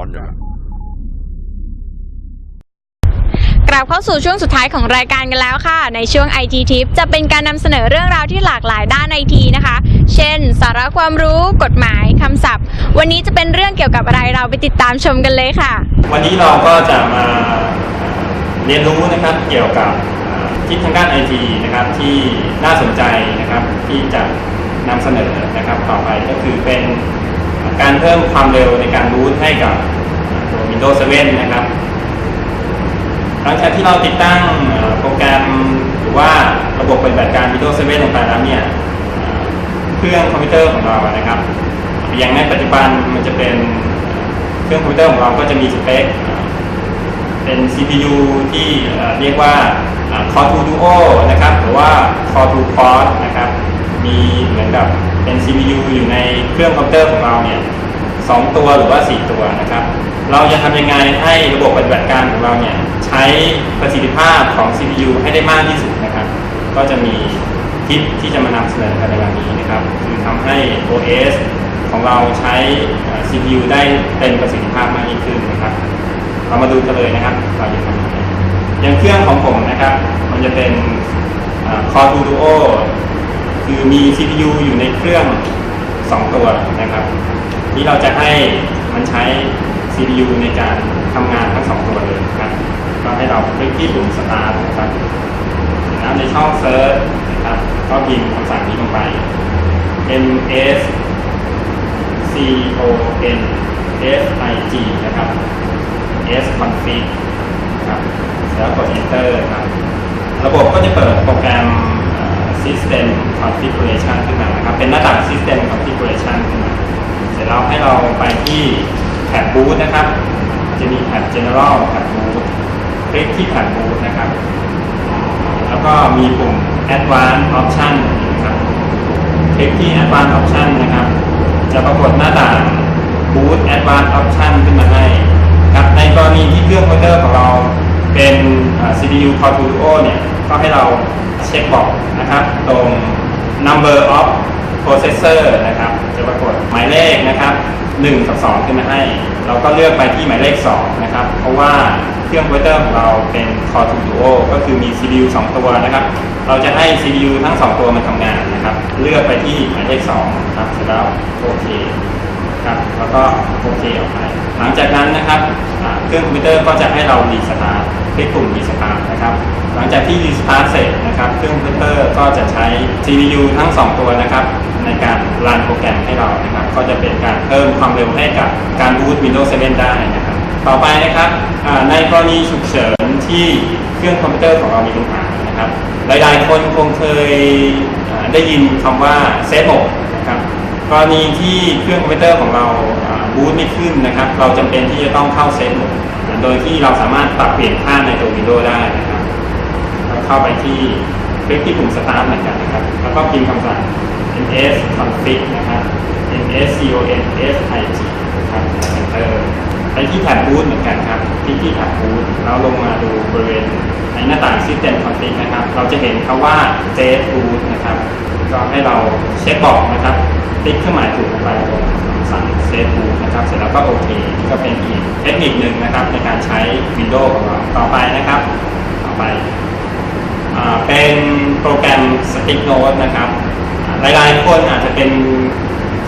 อนอย่างนั้นกลับเข้าสู่ช่วงสุดท้ายของรายการกันแล้วค่ะ ในช่วง IT Tip จะเป็นการนำเสนอเรื่องราวที่หลากหลายด้านไอทีนะคะ เช่น สาระความรู้ กฎหมายคำศัพท์ วันนี้จะเป็นเรื่องเกี่ยวกับอะไรเราไปติดตามชมกันเลยค่ะ วันนี้เราก็จะมาเรียนรู้นะครับเกี่ยวกับอ่าทิศทางด้านไอทีนะครับที่น่าสนใจนะครับที่จะนำเสนอนะครับต่อไปก็คือเป็น การเพิ่มความเร็วในการรูทให้กับตัว Windows 7 นะครับ หลังจากที่เราติดตั้งโปรแกรมหรือว่าระบบปฏิบัติการ Windows 7 ลงไปแล้วเนี่ยเครื่องคอมพิวเตอร์ของเรานะครับ อย่างในปัจจุบันมันจะเป็นเครื่องคอมพิวเตอร์ของเราก็จะมีสเปคเป็น CPU ที่เรียกว่าอ่า Core 2 Duo นะครับ หรือว่า Core 2 Core นะครับ มีเหมือนกับ เป็น CPU อยู่ในเครื่องคอมพิวเตอร์ของเราเนี่ยสองตัวหรือว่า 4 ตัวนะครับ เราจะทำยังไงให้ระบบปฏิบัติการของเราเนี่ยใช้ประสิทธิภาพของ CPU ให้ได้มากที่สุดนะครับ ก็จะมีทิปที่จะมานำเสนอกันในวันนี้นะครับคือทำให้ OS ของเราใช้ CPU ได้เต็มประสิทธิภาพมากยิ่งขึ้นนะครับ เรามาดูกันเลยนะครับเราจะทำยังไงอย่างเครื่องของผมนะครับ มันจะเป็น Core 2 Duo คือมี CPU อยู่ในเครื่อง 2 ตัวนะครับ ที่เราจะให้มันใช้ CPU ในการทำงานทั้ง 2 ตัวเลยนะครับก็ให้เราคลิกที่ปุ่ม Start นะครับแล้วในช่อง Search นะครับ ก็พิมพ์คำสั่งนี้ลงไป ms c o n f i g นะครับ s config นะครับแล้วกด enter ครับ ระบบก็จะเปิดโปรแกรม system configuration ขึ้นมานะครับ เป็นหน้าต่าง system configuration ขึ้นมา เสร็จแล้วให้เราไปที่แท็บ boot นะครับ จะมีแท็บ general แท็บ boot คลิกที่แท็บ boot นะครับ แล้วก็มีปุ่ม advanced option นะครับ คลิกที่ advanced option นะครับ จะปรากฏหน้าต่าง boot advanced option ขึ้นมาให้ครับในกรณีที่เครื่องคอมพิวเตอร์ของเราเป็น CPU Core 2 Duo เนี่ยก็ให้เราเช็คบอกนะครับตรง number of processor นะครับจะปรากฏหมายเลขนะครับ1กับ2ขึ้นมาให้ เราก็เลือกไปที่หมายเลข2นะครับเพราะว่าเครื่องคอมพิวเตอร์ของเราเป็น Core 2 Duo ก็คือมี CPU 2 ตัวนะครับ เราจะให้ CPU ทั้ง 2 ตัวมันทำงานนะครับ เลือกไปที่หมายเลข2นะครับเสร็จแล้วโอเค ครับแล้วก็โอเคออกไป หลังจากนั้นนะครับเครื่องคอมพิวเตอร์ก็จะให้เรารีสตาร์ทคลิกปุ่มรีสตาร์ทนะครับ หลังจากที่รีสตาร์ทเสร็จนะครับเครื่องคอมพิวเตอร์ก็จะใช้ CPU ทั้ง 2 ตัวนะครับ ในการรันโปรแกรมให้เรานะครับ ก็จะเป็นการเพิ่มความเร็วให้กับการบูต Windows 7 ได้นะครับ ต่อไปนะครับในกรณีฉุกเฉินที่เครื่องคอมพิวเตอร์ของเรามีปัญหานะครับ หลาย ๆ คนคงเคยได้ยินคำว่าเซฟโหมดนะครับ กรณีที่เครื่องคอมพิวเตอร์ของเราบูตไม่ขึ้นนะครับ เราจำเป็นที่จะต้องเข้าเซตโดยที่เราสามารถปรับเปลี่ยนค่าในตัววิดีโอได้นะครับเราเข้าไปที่คลิกที่ปุ่มสตาร์ทเหมือนกันนะครับ แล้วก็พิมพ์คำสั่ง ms config นะครับ ms con s i g นะครับ enter ไปที่แท็บ boot เหมือนกันครับคลิกที่แท็บ boot แล้วลงมาดูบริเวณในหน้าต่าง system config นะครับ เราจะเห็นคำว่า j boot นะครับ ก็ให้เราเช็คบอกนะครับติ๊กเครื่องหมายถูกลงไปตรงสั่งเซฟบูนะครับ เสร็จแล้วก็โอเคนี่ก็เป็นอีกเทคนิคหนึ่งนะครับ ในการใช้ Windows ของเราต่อไปนะครับ ต่อไปอเป็นโปรแกรม Stick Note นะครับ หลายๆคนอาจจะเป็น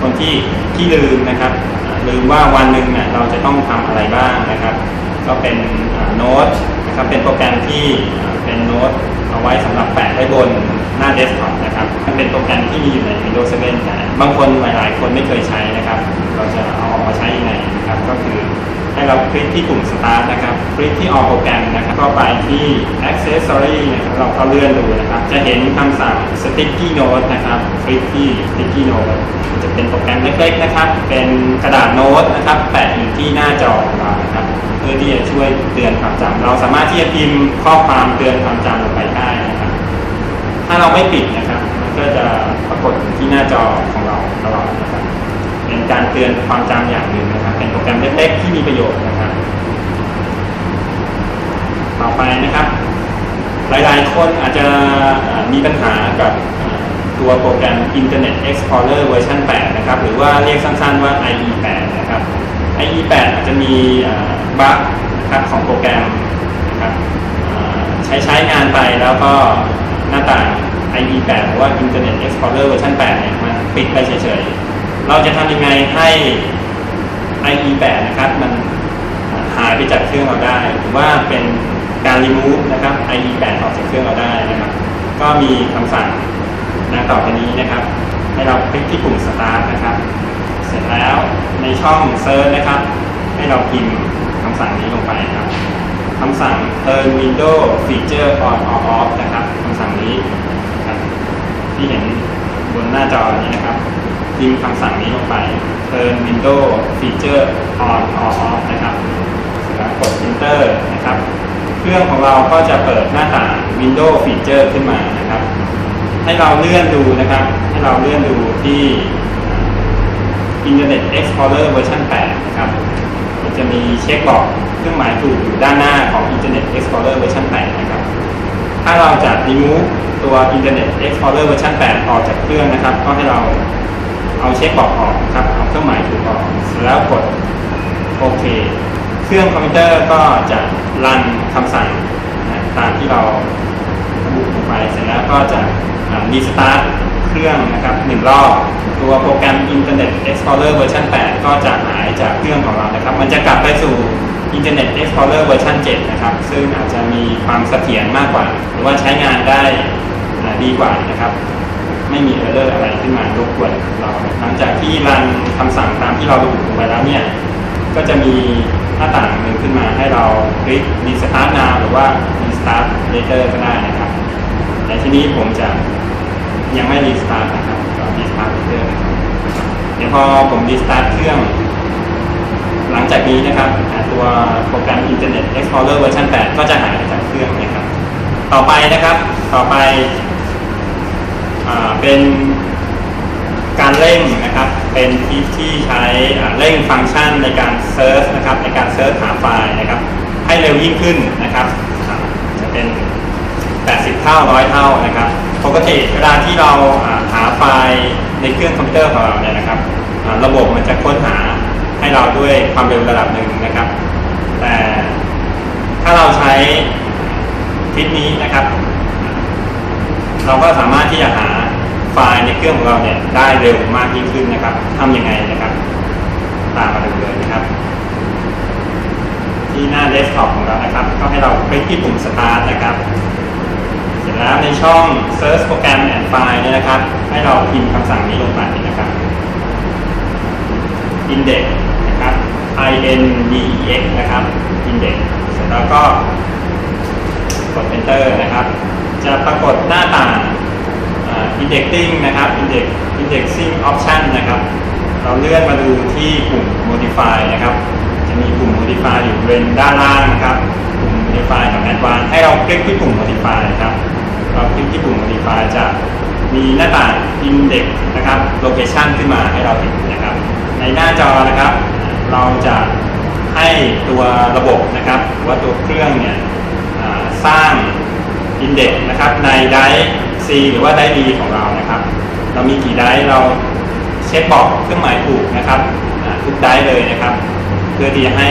คนที่ที่ลืมนะครับ ลืมว่าวันหนึ่งเนี่ยเราจะต้องทำอะไรบ้างนะครับ ก็เป็นโน้ตนะครับเป็นโปรแกรมที่เป็นโน้ตเอาไว้สำหรับแว้บนหน้าเดสก์ท็อปนะครับมันเป็นโปรแกรมที่มีอยู่ใน Windows 7แต่บางคนหลาย ๆ คนไม่เคยใช้นะครับ เราจะเอาออกมาใช้ยังไงนะครับ ก็คือให้เราคลิกที่ปุ่ม Start นะครับ คลิกที่ All โปรแกรมนะครับ ก็ไปที่ Accessory นะครับ เราก็เลื่อนดูนะครับ จะเห็นคำสั่ง Sticky Note นะครับ คลิกที่ Sticky Note จะเป็นโปรแกรมเล็ก ๆ นะครับ เป็นกระดาษโน้ตนะครับ แปะอยู่ที่หน้าจอของเรานะครับ เพื่อที่จะช่วยเตือนความจำ เราสามารถที่จะพิมพ์ข้อความเตือนความจำลงไปได้นะ ถ้าเราไม่ปิดนะครับมันก็จะปรากฏที่หน้าจอของเราตลอดนะครับเป็นการเตือนความจำอย่างหนึ่งนะครับ เป็นโปรแกรมเล็กๆที่มีประโยชน์นะครับ ต่อไปนะครับ หลายๆ คนอาจจะมีปัญหากับตัวโปรแกรม Internet Explorer เวอร์ชัน8นะครับ หรือว่าเรียกสั้นๆว่า IE 8นะครับ IE 8อาจจะมีบั๊กนะครับของโปรแกรมนะครับใช้ใช้งานไปแล้วก็ หน้าต่าง IE 8หรือว่า Internet Explorer เวอร์ชัน8เนี่ยมันปิดไปเฉยๆ เราจะทำยังไงให้ IE 8นะครับ มันหายไปจากเครื่องเราได้ หรือว่าเป็นการ remove นะครับ IE 8ออกจากเครื่องเราได้นะครับ ก็มีคำสั่งนะต่อไปนี้นะครับ ให้เราคลิกที่ปุ่ม start นะครับ เสร็จแล้วในช่อง search นะครับ ให้เราพิมพ์คำสั่งนี้ลงไปครับ คำสั่ง turn window feature on or off นะครับคำสั่งนี้นะครับที่เห็นบนหน้าจอนี้นะครับพิมพ์คำสั่งนี้ลงไป turn window feature on or off นะครับแล้วกด enter นะครับ เครื่องของเราก็จะเปิดหน้าต่าง window feature ขึ้นมานะครับ ให้เราเลื่อนดูนะครับ ให้เราเลื่อนดูที่ Internet Explorer เวอร์ชัน8นะครับ จะมีเช็คบอกเครื่องหมายถูกอยู่ด้านหน้าของ Internet Explorer เวอร์ชัน8นะครับ ถ้าเราจะ remove ตัว Internet Explorer เวอร์ชัน8 ออกจากเครื่องนะครับ ก็ให้เราเอาเช็คบอกออกนะครับ เอาเครื่องหมายถูกออกเสร็จแล้วกดโอเค เครื่องคอมพิวเตอร์ก็จะรันคำสั่งนะตามที่เราระบุลงไปเสร็จแล้วก็จะรีสตาร์ท รื่องนะครับหนึ่งรอบ ตัวโปรแกรม Internet Explorer เวอร์ชัน8 ก็จะหายจากเครื่องของเรานะครับ มันจะกลับไปสู่ Internet Explorer เวอร์ชัน7 นะครับ ซึ่งอาจจะมีความเสถียรมากกว่า หรือว่าใช้งานได้ดีกว่านะครับ ไม่มีเออร์เลอร์อะไรขึ้นมารบกวนเรา หลังจากที่รันคำสั่งตามที่เราระบุลงไปแล้วเนี่ย ก็จะมีหน้าต่างหนึ่งขึ้นมาให้เราคลิก Restart Now หรือว่า Restart Later ก็ได้นะครับแต่ที่นี้ผมจะ ยังไม่ Restart นะครับก็ Restart Later นะครับเดี๋ยวพอผม Restart เครื่อง หลังจากนี้นะครับตัวโปรแกรม Internet Explorer เวอร์ชัน8 ก็จะหายไปจากเครื่องนะครับ ต่อไปนะครับต่อไปอเป็นการเร่งนะครับ เป็นทิปที่ใช้เร่งฟังก์ชันในการเซิร์ชนะครับ ในการเซิร์ชหาไฟล์นะครับ ให้เร็วยิ่งขึ้นนะครับ จะเป็น 80 เท่า 100 เท่านะครับ ปกติเวลาที่เราหาไฟล์ในเครื่องคอมพิวเตอร์ของเราเนี่ยนะครับระบบมันจะค้นหาให้เราด้วยความเร็วระดับหนึ่งนะครับ แต่ถ้าเราใช้ทริคนี้นะครับ เราก็สามารถที่จะหาไฟล์ในเครื่องของเราเนี่ยได้เร็วมากยิ่งขึ้นนะครับทำยังไงนะครับ ตามมาดูเลยนะครับ ที่หน้าเดสก์ท็อปของเรานะครับ ก็ให้เราคลิกที่ปุ่ม Start นะครับ เสร็จแล้วในช่อง Search Program and File เนี่ยนะครับ ให้เราพิมพ์คำสั่งนี้ลงไปนะครับ index นะครับ i n d e x นะครับ index เสร็จแล้วก็กด enter นะครับ จะปรากฏหน้าต่าง indexing นะครับ index indexing option นะครับ เราเลื่อนมาดูที่ปุ่ม modify นะครับ จะมีปุ่ม modify อยู่บริเวณด้านล่างนะครับ modify กับ advanced ให้เราคลิกที่ปุ่ม modify นะครับเราคลิกที่ปุ่ม modify จะมีหน้าต่าง index นะครับ location ขึ้นมาให้เราเห็นนะครับ ในหน้าจอนะครับ เราจะให้ตัวระบบนะครับหรือว่าตัวเครื่องเนี่ยสร้าง index นะครับในไดร์ C หรือว่าไดร์ D ของเรานะครับ เรามีกี่ไดร์เราเช็คบอกเครื่องหมายถูกนะครับทุกไดร์เลยนะครับ เพื่อที่จะให้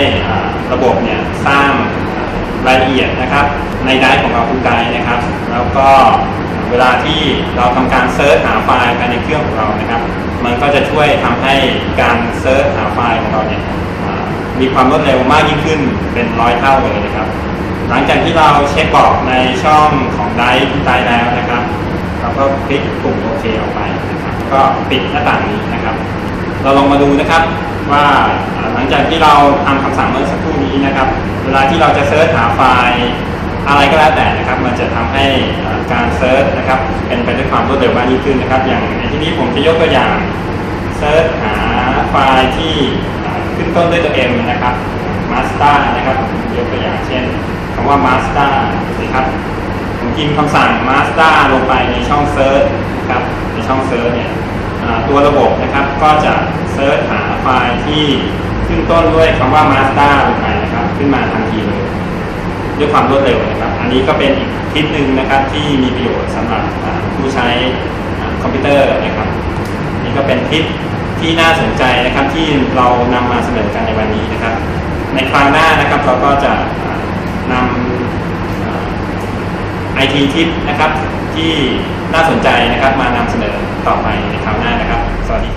ระบบเนี่ยสร้าง รายละเอียดนะครับ ในไดร์ของเราทุกไดร์นะครับ แล้วก็เวลาที่เราทำการเซิร์ชหาไฟล์ภายในเครื่องของเรานะครับ มันก็จะช่วยทำให้การเซิร์ชหาไฟล์ของเราเนี่ยมีความรวดเร็วมากยิ่งขึ้นเป็นร้อยเท่าเลยนะครับ หลังจากที่เราเช็คบอกในช่องของไดร์ทุกไดร์แล้วนะครับเราก็คลิกปุ่มโอเคออกไปนะครับก็ปิดหน้าต่างนี้นะครับ เราลองมาดูนะครับว่า ลังจากที่เราทำคำสั่งเมื่อสักครู่นี้นะครับ เวลาที่เราจะเซิร์ชหาไฟล์อะไรก็แล้วแต่นะครับ มันจะทำให้การเซิร์ชนะครับ เป็นไปด้วยความรวดเร็วมากยิ่งขึ้นนะครับ อย่างในที่นี้ผมจะยกตัวอย่างเซิร์ชหาไฟล์ที่ขึ้นต้นด้วยตัว M นะครับ master นะครับยกตัวอย่างเช่นคำว่า master นะครับผมพิมพ์คำสั่ง master ลงไปในช่อง search นะครับในช่อง search เนี่ยตัวระบบนะครับก็จะเซิร์ชหาไฟล์ที่ ขึ้นต้นด้วยคำว่ามาสเตอร์ลงไปนะครับ ขึ้นมาทันทีเลยด้วยความรวดเร็วนะครับ อันนี้ก็เป็นอีกทิศหนึ่งนะครับที่มีประโยชน์สำหรับผู้ใช้คอมพิวเตอร์นะครับ นี่ก็เป็นทิศที่น่าสนใจนะครับที่เรานำมาเสนอกันในวันนี้นะครับ ในครั้งหน้านะครับเราก็จะนำไอทีทิปนะครับที่น่าสนใจนะครับ มานำเสนอต่อไปในคราวหน้านะครับ สวัสดี